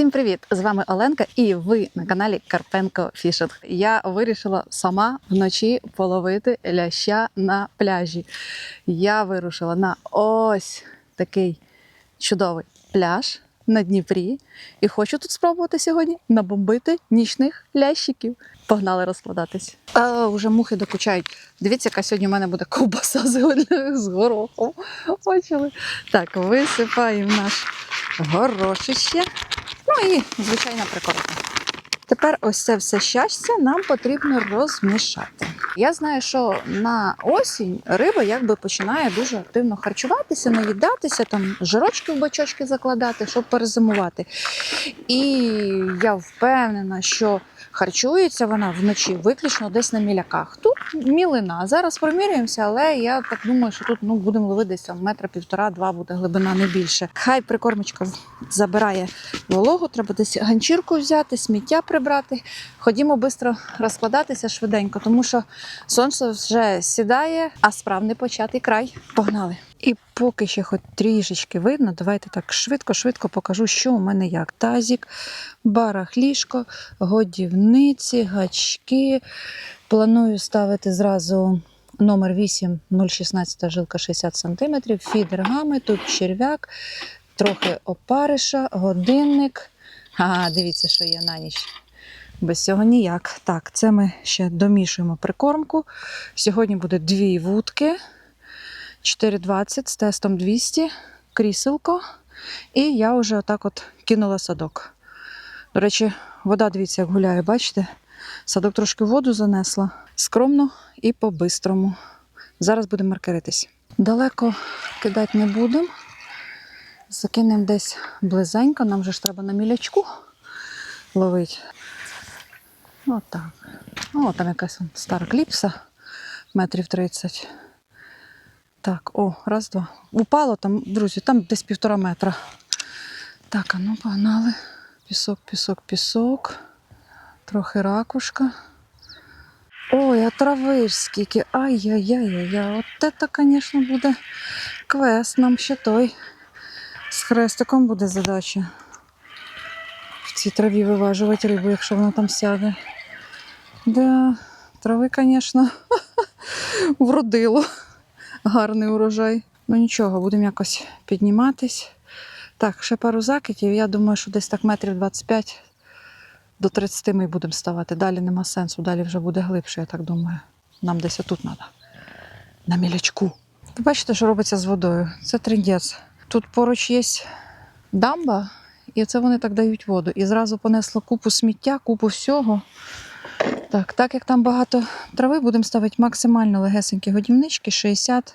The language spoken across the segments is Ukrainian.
Всім привіт! З вами Оленка, і ви на каналі Карпенко Фішинг. Я вирішила сама вночі половити ляща на пляжі. Я вирушила на ось такий чудовий пляж на Дніпрі. І хочу тут спробувати сьогодні набомбити нічних лящиків. Погнали розкладатись. А вже мухи докучають. Дивіться, яка сьогодні в мене буде ковбаса з горохом. Бачили? Так, висипаємо наш горошище. Ну і звичайна прикордон. Тепер ось це все щастя нам потрібно розмішати. Я знаю, що на осінь риба якби починає дуже активно харчуватися, наїдатися, там жирочки в бачочки закладати, щоб перезимувати. І я впевнена, що харчується вона вночі виключно десь на міляках. Тут мілина. Зараз промірюємося, але я так думаю, що тут ну, будемо ловити десь метра півтора-два буде глибина не більше. Хай прикормочка забирає вологу, треба десь ганчірку взяти, сміття прибрати. Ходімо швидко розкладатися швиденько, тому що сонце вже сідає, а справ не початий край. Погнали! І поки ще хоч трішечки видно, давайте так швидко-швидко покажу, що у мене як. Тазік, барахлішко, годівниці, гачки. Планую ставити зразу номер 8 016 жилка 60 см, фідергами, тут черв'як, трохи опариша, годинник. Ага, дивіться, що є на ніч. Без цього ніяк. Так, це ми ще домішуємо прикормку. Сьогодні буде дві вудки. 4,20 з тестом 200, кріселко. І я вже отак от кинула садок. До речі, вода, дивіться, як гуляє, бачите? Садок трошки воду занесла. Скромно і по-бистрому. Зараз будемо маркеритись. Далеко кидати не будемо. Закинемо десь близенько, нам же ж треба на мілячку ловити. Отак. О, там якась стара кліпса, метрів 30. Так, о, раз, два. Упало там, друзі, там десь півтора метра. Так, а ну погнали. Пісок, пісок, пісок. Трохи ракушка. Ой, а трави ж скільки. Ай-яй-яй-яй. От це, звісно, буде квест. Нам ще той. З хрестиком буде задача. В цій траві виважувати рибу, якщо вона там сяде. Да, трави, звісно, вродило гарний урожай. Ну нічого, будемо якось підніматись. Так, ще пару закидів. Я думаю, що десь так метрів 25 до 30 ми будемо ставати. Далі нема сенсу, далі вже буде глибше, я так думаю. Нам десь отут треба. На мілячку. Ви бачите, що робиться з водою? Це трендець. Тут поруч є дамба, і це вони так дають воду. І зразу понесло купу сміття, купу всього. Так, так як там багато трави, будемо ставити максимально легесенькі годівнички, 60-70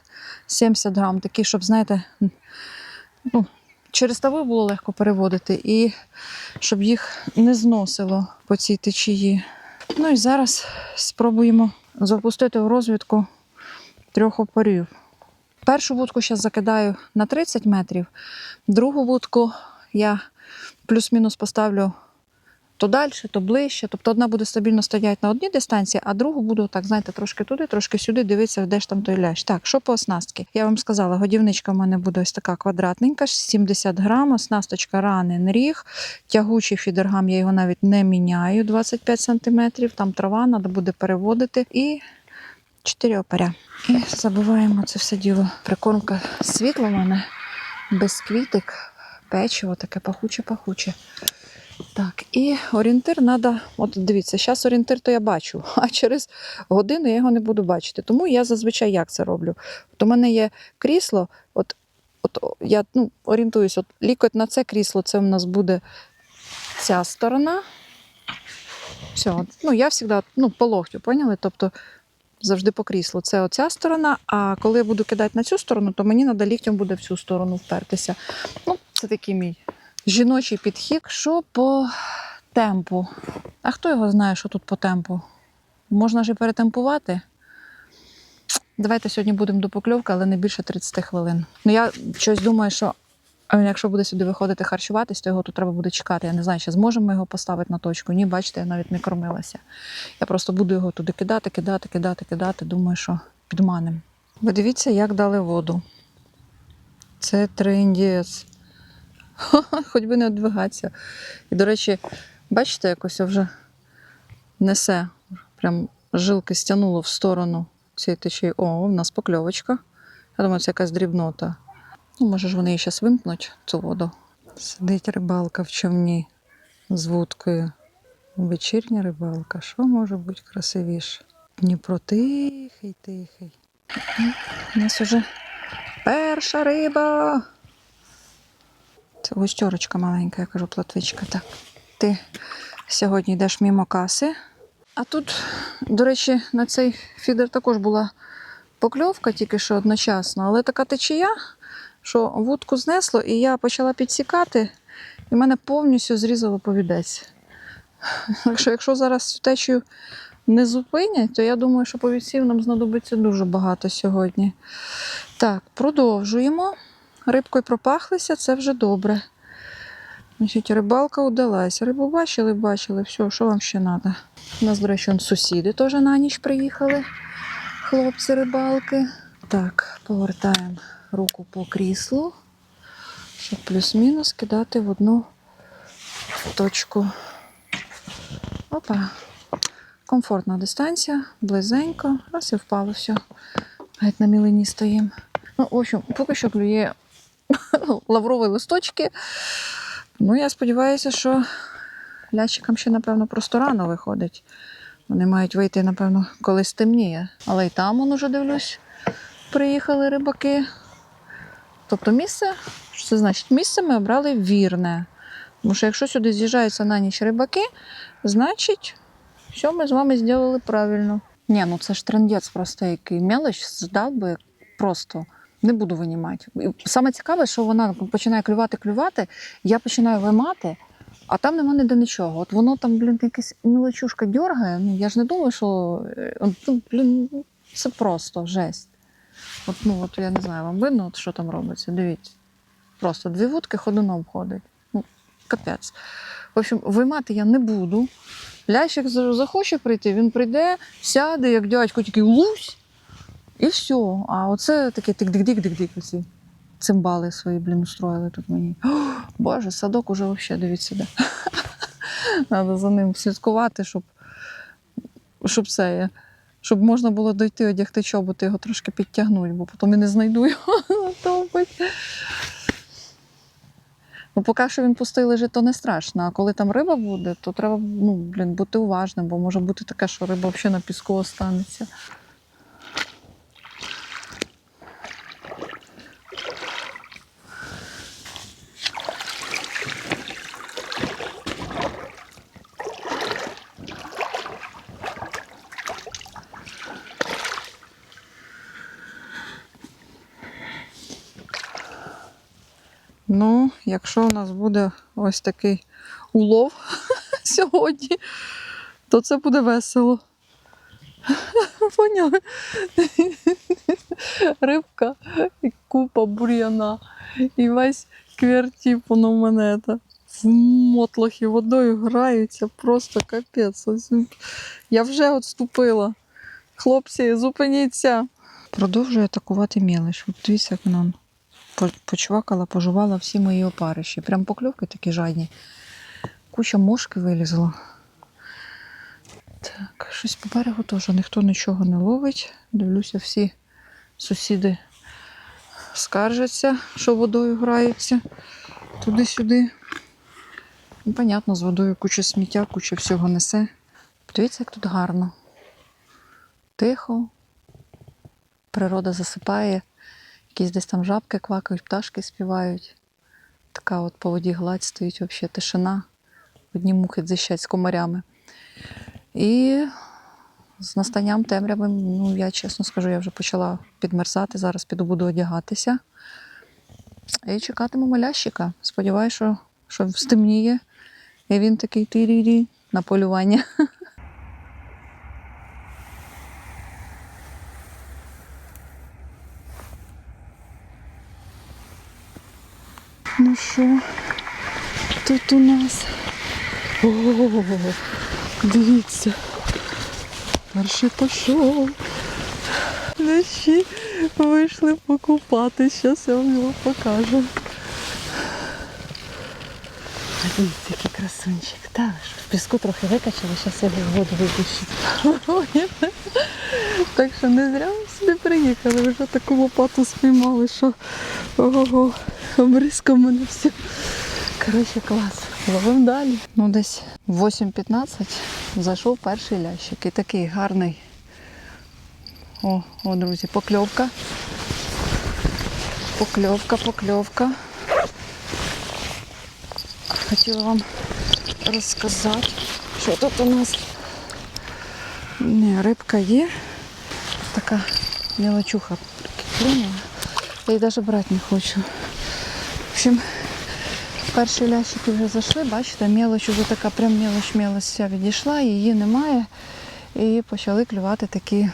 грам, такі, щоб, знаєте, ну, через трави було легко переводити і щоб їх не зносило по цій течії. Ну і зараз спробуємо запустити в розвідку трьох опорів. Першу вудку зараз закидаю на 30 метрів, другу вудку я плюс-мінус поставлю то далі, то ближче. Тобто одна буде стабільно стояти на одній дистанції, а другу буду так, знаєте, трошки туди, трошки сюди, дивитися, де ж там той лящ. Так, що по оснастці? Я вам сказала, годівничка в мене буде ось така квадратненька, 70 грам, оснасточка ранен ріг, тягучий фідергам, я його навіть не міняю, 25 сантиметрів, там трава, треба буде переводити. І 4 опаря. І забиваємо це все діло. Прикормка світла в мене, без квітик, печиво таке пахуче-пахуче. Так, і орієнтир треба, от дивіться, зараз орієнтир то я бачу, а через годину я його не буду бачити. Тому я зазвичай як це роблю? От у мене є крісло, от, от я ну, орієнтуюсь, от лікоть на це крісло, це в нас буде ця сторона. Все, ну я завжди ну, по локтю, поняли? Тобто завжди по кріслу. Це оця сторона, а коли я буду кидати на цю сторону, то мені треба ліктем буде в цю сторону впертися. Ну, це такий мій жіночий підхід. Що по темпу? А хто його знає, що тут по темпу? Можна ж і перетемпувати. Давайте сьогодні будемо до покльовки, але не більше 30 хвилин. Ну я щось думаю, що якщо буде сюди виходити харчуватись, то його тут треба буде чекати. Я не знаю, чи зможемо ми його поставити на точку. Ні, бачите, я навіть не кормилася. Я просто буду його туди кидати, кидати, кидати, кидати. Думаю, що підманем. Ви дивіться, як дали воду. Це трендець. Хоч би не одвигатися. І, до речі, бачите, якось вже несе. Прям жилки стягнуло в сторону цієї течії. О, у нас покльовочка. Я думаю, це якась дрібнота. Ну, може ж вони її зараз вимкнуть, цю воду. Сидить рибалка в човні з вудкою. Вечірня рибалка. Що може бути красивіше? Дніпро тихий, тихий. У нас уже перша риба. Це густьорочка маленька, я кажу, платвичка. Так, ти сьогодні йдеш мимо каси. А тут, до речі, на цей фідер також була покльовка, тільки що одночасно, але така течія, що вудку знесло, і я почала підсікати, і мене повністю зрізало повідець. Так що, якщо зараз цю течію не зупинять, то я думаю, що повідців нам знадобиться дуже багато сьогодні. Так, продовжуємо. Рибкою пропахлися, це вже добре. Значить, рибалка удалась. Рибу бачили, бачили, все, що вам ще треба? У нас, до речі, сусіди теж на ніч приїхали. Хлопці рибалки. Так, повертаємо руку по кріслу, щоб плюс-мінус кидати в одну точку. Опа. Комфортна дистанція, близенько, раз і впало все. Геть на мілині стоїмо. Ну, в общем, поки що клює лаврові листочки. Ну, я сподіваюся, що лящикам ще, напевно, просто рано виходить. Вони мають вийти, напевно, коли стемніє. Але й там, он уже дивлюсь, приїхали рибаки. Тобто місце, що це значить? Місце ми обрали вірне. Тому що якщо сюди з'їжджаються на ніч рибаки, значить, все ми з вами зробили правильно. Ні, ну це ж трендець просто який. Мелоч здав би просто. Не буду винімати. Саме цікаве, що вона починає клювати, клювати, я починаю виймати, а там нема ніде нічого. От воно там, блін, якась мілочушка дергає. Ну я ж не думаю, що е, ну, блін, це просто жесть. От, ну, от я не знаю, вам видно, от, що там робиться. Дивіться. Просто дві вудки ходуном ходить. Ну, капець. В общем, виймати я не буду. Лящик захоче прийти, він прийде, сяде, як дядько, такий лусь, і все. А оце таке тик-дик-дик-дик-дик. Оці цимбали свої, блін, устроїли тут мені. О, Боже, садок уже взагалі, дивіться, де. Треба за ним слідкувати, щоб, щоб це є. Щоб можна було дойти, одягти чоботи, його трошки підтягнути, бо потім і не знайду його топить. Ну, поки що він пустий лежить, то не страшно. А коли там риба буде, то треба ну, блін, бути уважним, бо може бути таке, що риба взагалі на піску останеться. Ну, якщо у нас буде ось такий улов сьогодні, то це буде весело. Поняли? Рибка і купа бур'яна. І весь квертіп в мене та, в мотлохі водою граються, просто капець. Я вже отступила. Хлопці, зупиніться. Продовжую атакувати мелиш. От дивіться, як вона почвакала, пожувала всі мої опариші. Прям покльовки такі жадні. Куча мошки вилізла. Так, щось по берегу теж ніхто нічого не ловить. Дивлюся, всі сусіди скаржаться, що водою граються туди-сюди. Ну, понятно, з водою куча сміття, куча всього несе. Подивіться, як тут гарно. Тихо. Природа засипає. Якісь десь там жабки квакають, пташки співають. Така от по воді гладь стоїть взагалі тишина. Одні мухи дзищать з комарями. І з настанням темряви, ну я чесно скажу, я вже почала підмерзати. Зараз піду буду одягатися. І чекатиму лящика. Сподіваюся, що, що стемніє. І він такий тирірі на полювання. Ну що, тут у нас. О, дивіться. Перший пішов. Наші вийшли покупати. Зараз я вам його покажу. Дивіться, який красунчик. Та в піску трохи викачали, зараз я в воду випущу. так що не зря ми сюди приїхали, вже таку лопату спіймали, що ого, обрізка мене все. Коротше, клас. Ловим далі. Ну, десь 8.15 зайшов перший лящик. І такий гарний. О, о, друзі, покльовка. Покльовка, покльовка. Хотіла вам розказати, що тут у нас. Не, рибка є. Така мелочуха клюнула. Я її навіть брати не хочу. В общем, перші лящики вже зайшли, бачите, мелоч вже така прям мелоч мелоч вся відійшла, її немає. І почали клювати такі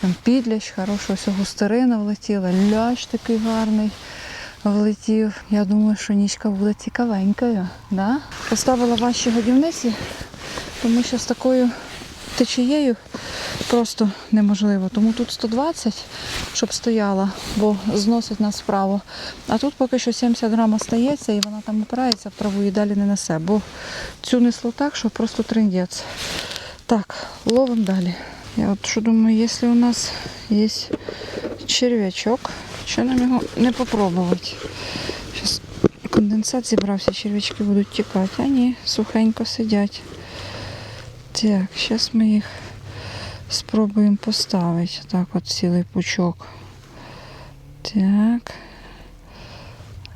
там підлящ, хорошого ось густерина влетіла, лящ такий гарний влетів. Я думаю, що нічка буде цікавенькою. Да? Поставила ваші годівниці, тому що з такою течією просто неможливо. Тому тут 120, щоб стояла, бо зносить нас вправо. А тут поки що 70 грам остається і вона там опирається в траву і далі не несе, бо цю несло так, що просто триндець. Так, ловим далі. Я от що думаю, якщо у нас є черв'ячок, що нам його не попробувати? Зараз конденсат зібрався, черв'ячки будуть тікати. А ні, сухенько сидять. Так, зараз ми їх спробуємо поставити. Так, от цілий пучок. Так.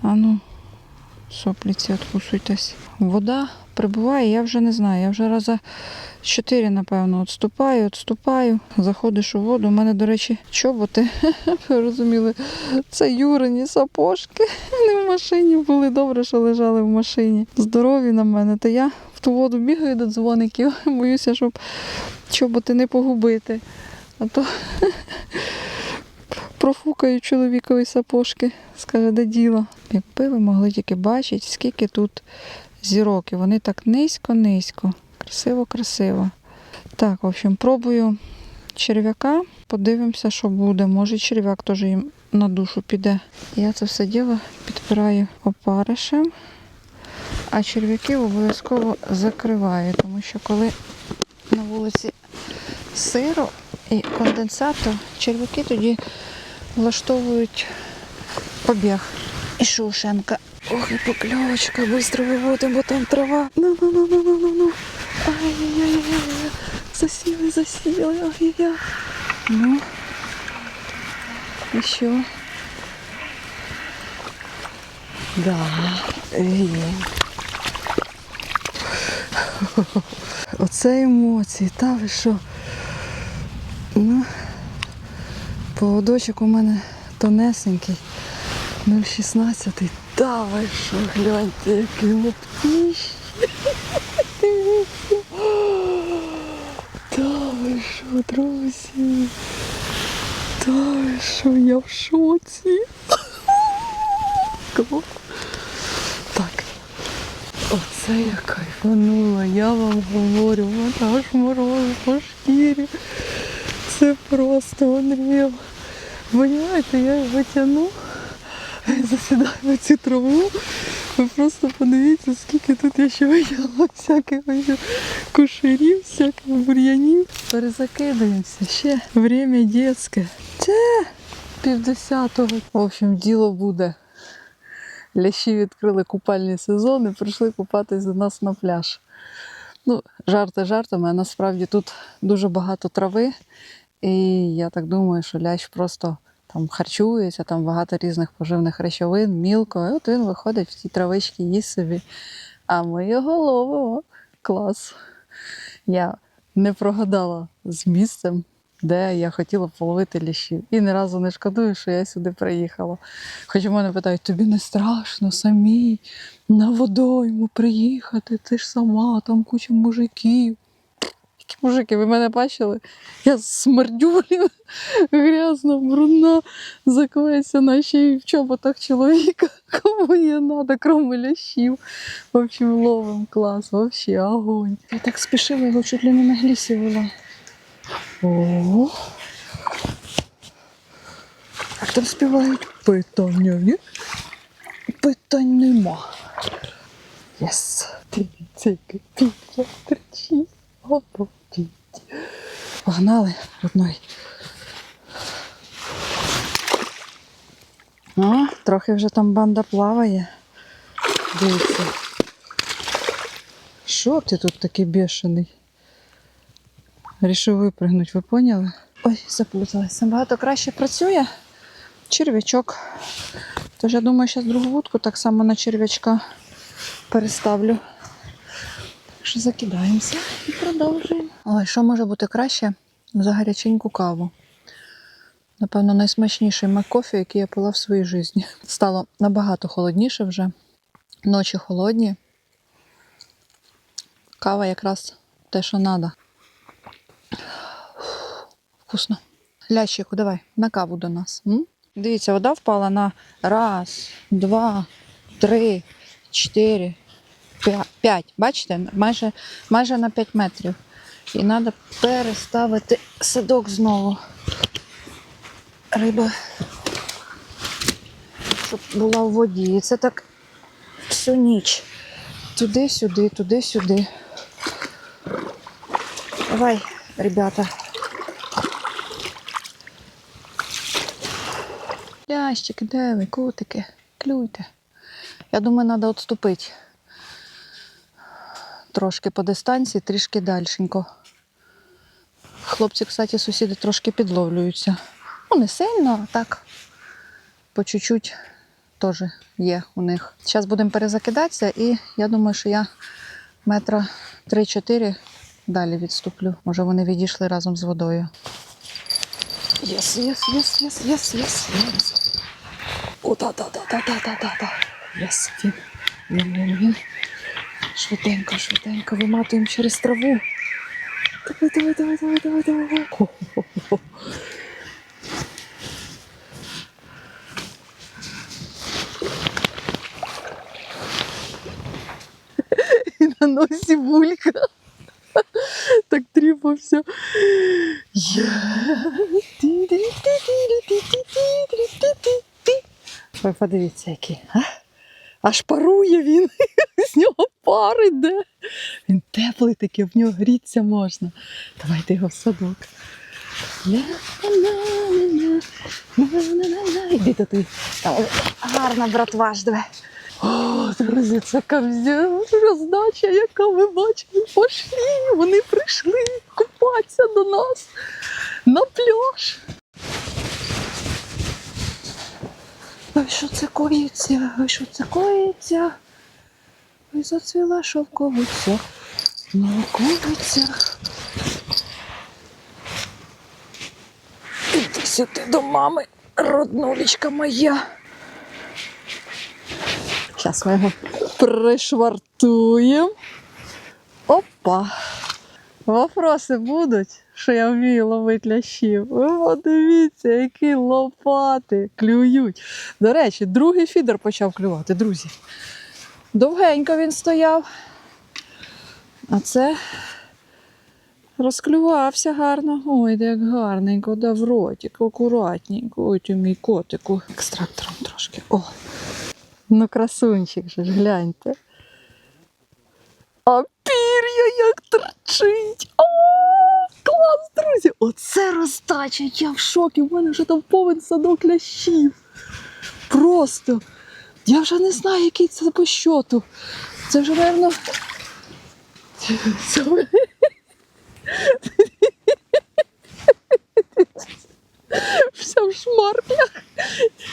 А ну, сопліці откусуйтесь. Вода прибуває, я вже не знаю. Я вже раза чотири, напевно, відступаю, відступаю. Заходиш у воду. У мене, до речі, чоботи. Ви розуміли, це Юрині сапожки. Вони в машині були. Добре, що лежали в машині. Здорові на мене. Та я в ту воду бігаю до дзвоників. Боюся, щоб чоботи не погубити. А то профукаю чоловікові сапожки. Скаже, де діло. Якби ви могли тільки бачити, скільки тут зірок. І вони так низько-низько. Красиво-красиво. Так, в общем, пробую черв'яка. Подивимося, що буде. Може, черв'як теж їм на душу піде. Я це все діло підпираю опаришем, а черв'яків обов'язково закриваю, тому що коли на вулиці сиро і конденсат, то черв'яки тоді влаштовують побіг. І шушенка. Ох, і покльовочка, швидко виводимо, бо там трава. Ну, ну, ну, ну, ну, ну, ну. Ай-яй-яй-яй. Засіли, засіли, ай-яй-яй. Ну. І що? Да, є. Оце емоції, та ви що? Ну, поводочок у мене тонесенький. 0,16. Та ви що, гляньте, лоптіші. Дивіться. Та ви що, друзі? Та ви що, я в шоці. Так. Оце я кайфанула, я вам говорю, вона аж мороз по шкірі. Це просто unreal. Понимаєте, я його тяну, засідаю на цю траву. Ви просто подивіться, скільки тут я ще виявила всяких кушарів, всяких бур'янів. Перезакидаємося. Ще время дітське. Це півдесятого. В общем, діло буде. Лящі відкрили купальний сезон і прийшли купатись до нас на пляж. Ну, жарти жартами, а насправді тут дуже багато трави. І я так думаю, що лящ просто там харчується, там багато різних поживних речовин, мілко. І от він виходить в ті травички, їсть собі. А ми його ловимо. Клас. Я не прогадала з місцем, де я хотіла половити лящів. І ні разу не шкодую, що я сюди приїхала. Хоч мене питають, тобі не страшно самій на водойму приїхати, ти ж сама, там куча мужиків. Які мужики, ви мене бачили? Я смердю, грязна, брудна, заклеюся ще й в чоботах чоловіка. Кому є надо, кроме лящів. В общем, ловим клас, вообще огонь. Я так спішила, його чуть ли не на глісі вела. О. Як там співають? Питання є? Питань нема. Єс! Дивіться, який терчить. Обалдіть. Погнали одної. О, трохи вже там банда плаває. Дивіться. Що ти тут такий бешений? Рішив випригнути, ви поняли? Ой, заплуталась. Набагато краще працює черв'ячок. Тож я думаю, зараз другу вудку так само на черв'ячка переставлю. Так що закидаємося і продовжуємо. Ой, що може бути краще за гаряченьку каву? Напевно, найсмачніший маккофі, який я пила в своїй житті. Стало набагато холодніше вже. Ночі холодні. Кава якраз те, що треба. Вкусно. Лящику, давай, на каву до нас. М? Дивіться, вода впала на раз, два, три, чотири, п'я- п'ять. Бачите, майже, майже на 5 метрів. І треба переставити садок знову. Риба, щоб була в воді. І це так всю ніч. Туди-сюди, туди-сюди. Давай, ребята. Ящики, де ви, котики? Клюйте. Я думаю, треба відступити трошки по дистанції, трішки дальшенько. Хлопці, кстати, сусіди трошки підловлюються. Ну, не сильно, а так по чуть-чуть теж є у них. Зараз будемо перезакидатися, і я думаю, що я метра 3-4 далі відступлю. Може вони відійшли разом з водою. Єс, єс, єс, єс, єс, єс, єс. О, та-та-та-та-та-та-та-та. Єс, він. Він, він, він. Швиденько, швиденько, виматуємо через траву. Давай, давай, давай, давай, давай, давай. Хо-хо-хо. І на носі булька. Так тріпався. Ви подивіться, який. А? Аж парує він. З нього пар іде. Він теплий такий, в нього гріться можна. Давайте його в садок. Іди то ти. Там гарна братва жде. О, друзі, це роздача, яка ви бачили, пошлі. Вони прийшли купатися до нас на пляж. Ой, що це коїться? Ой, що це коїться? Ой, зацвіла шовковиця, науковиця. Іди сюди до мами, роднулечка моя. Зараз ми його пришвартуємо. Опа! Вопроси будуть, що я вмію ловити лящів. Ви подивіться, які лопати клюють. До речі, другий фідер почав клювати, друзі. Довгенько він стояв. А це розклювався гарно. Ой, де як гарненько, да в ротик, акуратненько. Ой, ти мій котику. Екстрактором трошки. О. Ну, красунчик же ж, гляньте. А пір'я як торчить. О, клас, друзі! Оце роздача! Я в шокі. У мене вже там повен садок лящів. Просто. Я вже не знаю, який це по щоту. Це вже, мабуть. Це... Вся в шмарклях.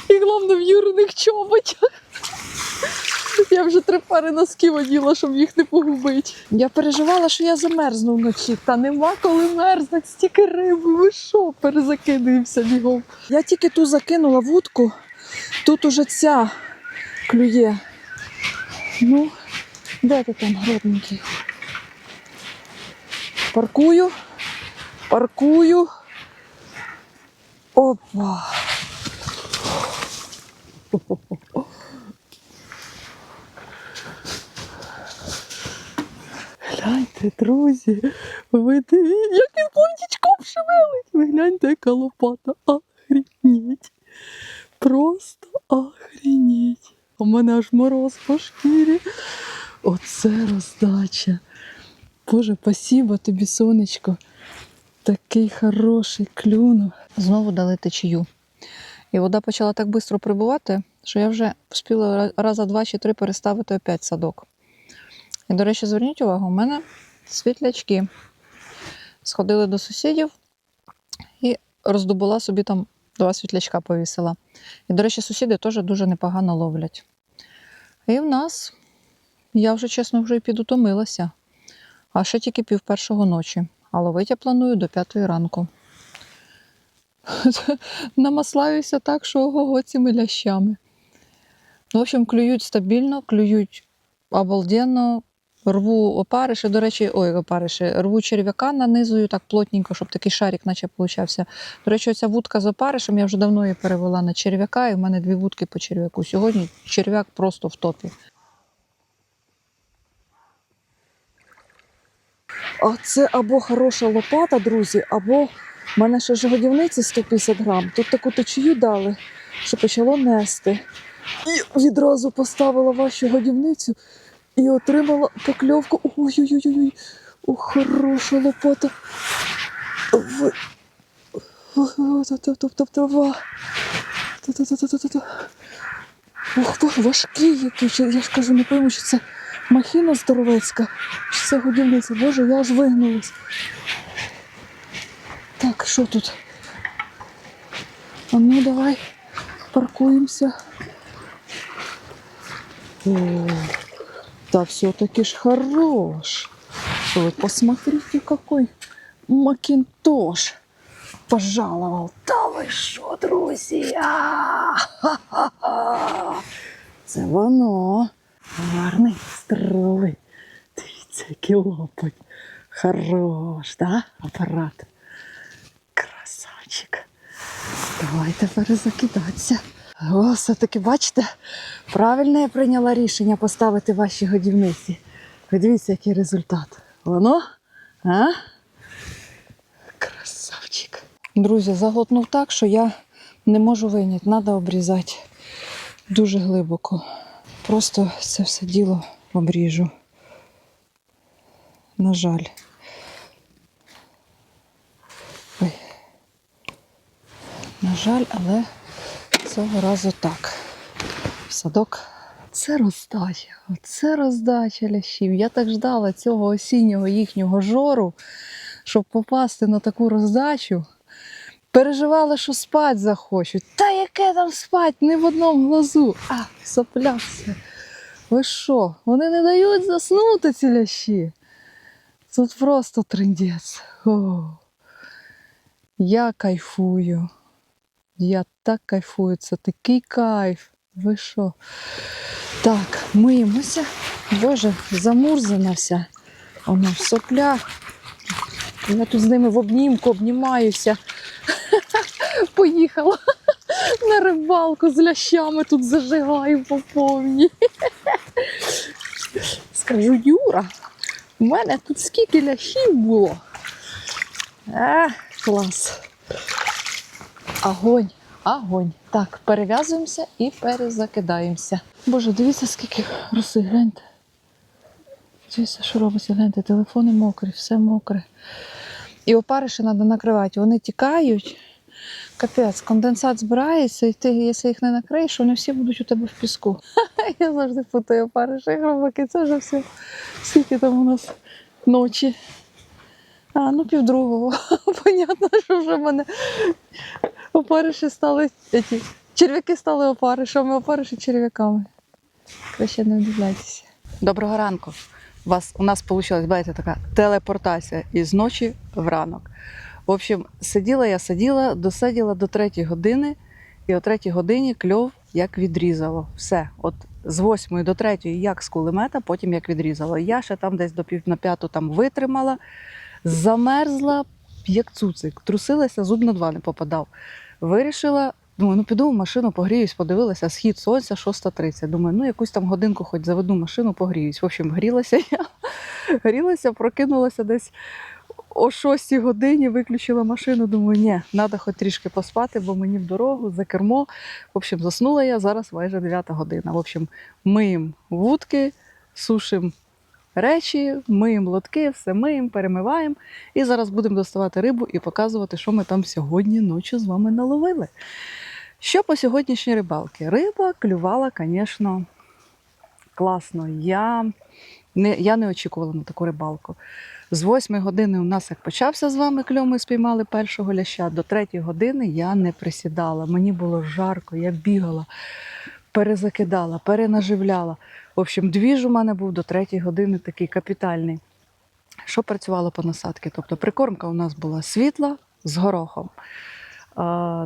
І головне в юрних чоботях. Я вже три пари носків оділа, щоб їх не погубити. Я переживала, що я замерзну вночі. Та нема коли мерзнуть, стільки риби. Ви що, перезакидуємося бігом. Я тільки ту закинула вудку, тут уже ця клює. Ну, де ти там гродненький? Паркую, паркую. Опа. Гляньте, друзі, ви дивіться, як він плотічком шевелить. Ви гляньте, яка лопата. Охренеть. Просто охренеть. У мене аж мороз по шкірі. Оце роздача. Боже, спасибо тобі, сонечко. Такий хороший клюнув. Знову дали течію. І вода почала так швидко прибувати, що я вже встигла ра- раза два чи три переставити опять садок. І, до речі, зверніть увагу, у мене світлячки. Сходили до сусідів і роздобула собі там два світлячка повісила. І, до речі, сусіди теж дуже непогано ловлять. І в нас, я вже чесно вже і підутомилася. А ще тільки пів першого ночі. А ловить я планую до п'ятої ранку. Намаслаюся так, що ого цими лящами. Ну, в общем, клюють стабільно, клюють обалденно. Рву опариші, до речі, ой, опариші, рву черв'яка нанизую так плотненько, щоб такий шарик наче получався. До речі, оця вудка з опаришем, я вже давно її перевела на черв'яка, і в мене дві вудки по черв'яку. Сьогодні черв'як просто в топі. А це або хороша лопата, друзі, або в мене ще ж годівниці 150 грам. Тут таку течію дали, що почало нести. І відразу поставила вашу годівницю і отримала покльовку. Ой-ой-ой, о, хороша лопата. Ви- Ой, та-та-та-та-та-ва. Та-та-та-та-та-та. Ух, ва- важкий який. Я ж кажу, не пойму, чи це махіна здоровецька, чи це годівниця. Боже, я аж вигнулась. Так, що тут? А ну давай паркуємося. О, да все-таки ж хорош. Вы посмотрите, какой макинтош пожаловал. Да ви що, друзі? Це воно. Гарний, здоровий. Дивіться, який лопать. Хорош, да? Апарат. Красавчик. Давайте перезакидатися. Все-таки бачите, правильно я прийняла рішення поставити ваші годівниці. Ви дивіться, який результат. Воно? А? Красавчик. Друзі, заглотнув так, що я не можу вийняти, треба обрізати дуже глибоко. Просто це все діло обріжу. На жаль. Ой. На жаль, але цього разу так. Садок. Це роздача. Оце роздача лящів. Я так ждала цього осіннього їхнього жору, щоб попасти на таку роздачу. Переживала, що спать захочуть. Та яке там спать? Не в одному глазу. А, сопля все. Ви що? Вони не дають заснути ці лящі. Тут просто трендець. Я кайфую. Я так кайфую, це такий кайф. Ви що? Так, миємося. Боже, замурзана вся. Вона в соплях. Я тут з ними в обнімку обнімаюся. Поїхала на рибалку з лящами тут зажигаю по повній. Скажу, Юра, у мене тут скільки лящів було. А, клас. Огонь, огонь. Так, перев'язуємося і перезакидаємося. Боже, дивіться, скільки роси, гляньте. Дивіться, що робиться, гляньте, телефони мокрі, все мокре. І опариші треба накривати. Вони тікають. Капець, конденсат збирається, і ти, якщо їх не накриєш, вони всі будуть у тебе в піску. Я завжди путаю опариші, гробаки, це вже все. Скільки там у нас ночі. А, ну півдругого. Понятно, що вже в мене опариші стали. Эти, черв'яки стали опаришами, опариші черв'яками. Краще не вдивляйтеся. Доброго ранку. У вас у нас вийшла, бачите, така телепортація із ночі в ранок. В общем, сиділа я сиділа, досиділа до третьої години, і о третій годині кльов як відрізало. Все, от з восьмої до третьої, як з кулемета, потім як відрізало. Я ще там десь до пів на п'яту там витримала, замерзла, як цуцик, трусилася, зуб на два не попадав. Вирішила, думаю, ну піду в машину, погріюсь, подивилася, схід сонця 6.30. Думаю, ну якусь там годинку хоч заведу машину, погріюсь. В общем, грілася я, грілася, прокинулася десь о 6 годині, виключила машину. Думаю, ні, треба хоч трішки поспати, бо мені в дорогу, за кермо. В общем, заснула я, зараз майже 9 година. В общем, миємо вудки, сушимо речі, миємо лотки, все миємо, перемиваємо. І зараз будемо доставати рибу і показувати, що ми там сьогодні ночі з вами наловили. Що по сьогоднішній рибалці? Риба клювала, звісно, класно. Я не, я не очікувала на таку рибалку. З 8 години у нас як почався з вами кльом, ми спіймали першого ляща. До 3 години я не присідала. Мені було жарко, я бігала, перезакидала, перенаживляла. В общем, двіж у мене був до 3 години такий капітальний. Що працювало по насадки? Тобто прикормка у нас була світла з горохом.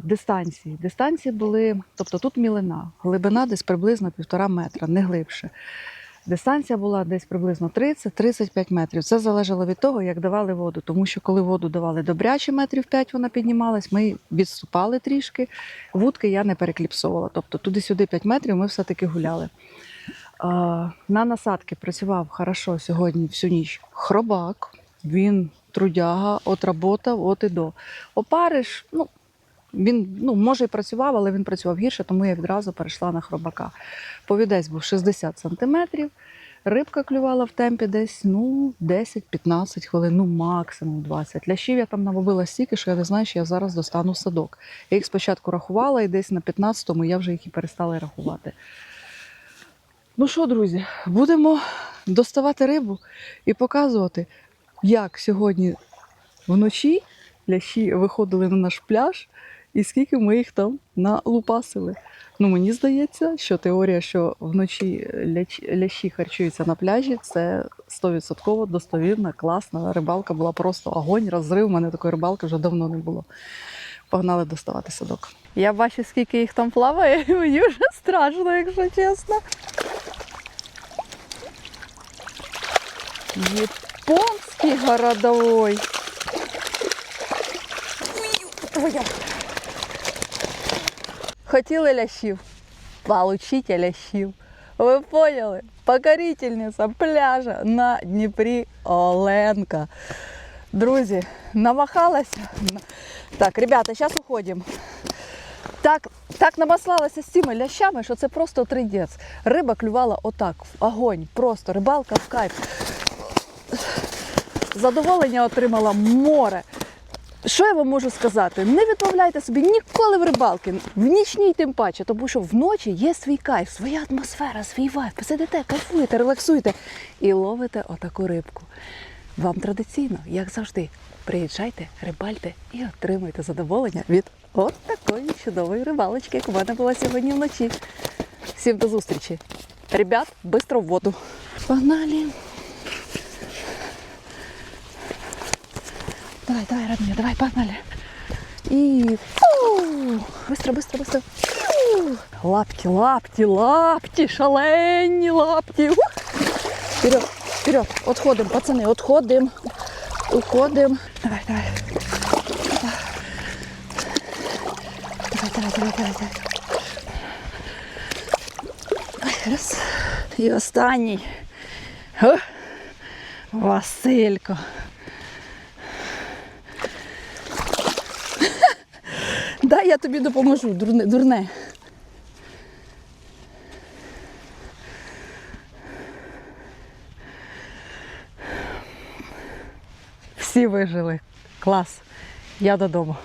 Дистанції. Дистанції були, тобто тут мілина, глибина десь приблизно півтора метра, не глибше. Дистанція була десь приблизно 30-35 метрів. Це залежало від того, як давали воду. Тому що коли воду давали добряче, метрів 5 вона піднімалась, ми відступали трішки. Вудки я не перекліпсовувала. Тобто туди-сюди 5 метрів ми все-таки гуляли. На насадки працював хорошо сьогодні всю ніч хробак. Він трудяга, от от і до. Опариш, ну, він ну, може і працював, але він працював гірше, тому я відразу перейшла на хробака. Повідець був 60 сантиметрів. Рибка клювала в темпі десь ну, 10-15 хвилин, ну максимум 20. Лящів я там навобила стільки, що я не знаю, що я зараз достану садок. Я їх спочатку рахувала, і десь на 15-му я вже їх і перестала рахувати. Ну що, друзі, будемо доставати рибу і показувати, як сьогодні вночі лящі виходили на наш пляж і скільки ми їх там налупасили. Ну, мені здається, що теорія, що вночі лящі харчуються на пляжі, це 100% достовірна, класна. Рибалка була просто огонь, розрив. У мене такої рибалки вже давно не було. Погнали доставати садок. Я бачу, скільки їх там плаває, і мені вже страшно, якщо чесно. Японський городовой. Хотіли лящів, получіть лящів. Ви поняли? Покорительниця пляжа на Дніпрі Оленка. Друзі, намахалася. Так, ребята, зараз уходимо. Так, так намаслалася з цими лящами, що це просто тридець. Риба клювала отак, в огонь, просто рибалка в кайф. Задоволення отримала море. Що я вам можу сказати? Не відмовляйте собі ніколи в рибалки, в нічній тим паче, тому що вночі є свій кайф, своя атмосфера, свій вайб. Ви сидите, кайфуєте, релаксуєте і ловите отаку рибку. Вам традиційно, як завжди, приїжджайте, рибальте і отримуйте задоволення від от такої чудової рибалочки, як у мене була сьогодні вночі. Всім до зустрічі. Ребят, быстро в воду. Погнали. Давай, давай, родные, давай, погнали. И фу! быстро, быстро, быстро. Фу! Лапти, лапти, лапти, шалені лапти. Ух! Вперед, вперед, отходим, пацаны, отходим. Уходим. Давай, давай. Давай, давай, давай, давай, давай. Раз. І останній. О, Василько. Дай я тобі допоможу, дурне. дурне. Всі вижили. Клас. Я додому.